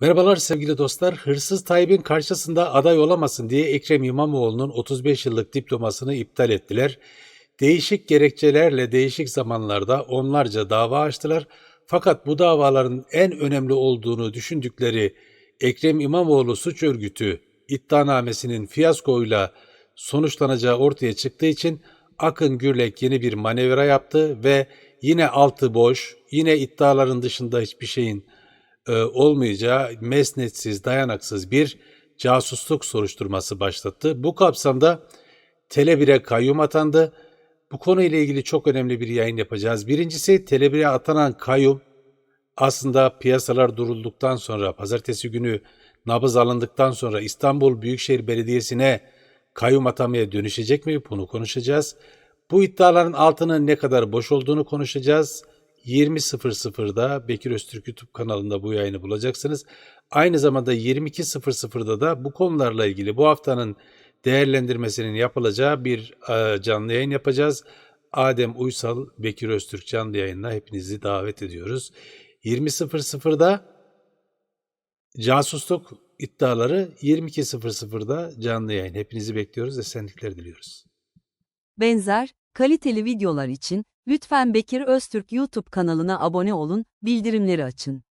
Merhabalar sevgili dostlar. Hırsız Tayyip'in karşısında aday olamasın diye Ekrem İmamoğlu'nun 35 yıllık diplomasını iptal ettiler. Değişik gerekçelerle değişik zamanlarda onlarca dava açtılar. Fakat bu davaların en önemli olduğunu düşündükleri Ekrem İmamoğlu suç örgütü iddianamesinin fiyaskoyla sonuçlanacağı ortaya çıktığı için Akın Gürlek yeni bir manevra yaptı ve yine altı boş, yine iddiaların dışında hiçbir şeyin e, olmayacağı mesnetsiz, dayanaksız bir casusluk soruşturması başlattı. Bu kapsamda Tele1'e kayyum atandı. Bu konuyla ilgili çok önemli bir yayın yapacağız. Birincisi Tele1'e atanan kayyum aslında piyasalar durulduktan sonra, pazartesi günü nabız alındıktan sonra İstanbul Büyükşehir Belediyesi'ne kayyum atamaya dönüşecek mi? Bunu konuşacağız. Bu iddiaların altının ne kadar boş olduğunu konuşacağız. 20.00'da Bekir Öztürk YouTube kanalında bu yayını bulacaksınız. Aynı zamanda 22.00'da da bu konularla ilgili bu haftanın değerlendirmesinin yapılacağı bir e, canlı yayın yapacağız. Adem Uysal, Bekir Öztürk canlı yayınına hepinizi davet ediyoruz. 20.00'da casusluk iddiaları 22.00'da canlı yayın. Hepinizi bekliyoruz. Esenlikler diliyoruz. Benzer, kaliteli videolar için lütfen Bekir Öztürk YouTube kanalına abone olun, bildirimleri açın.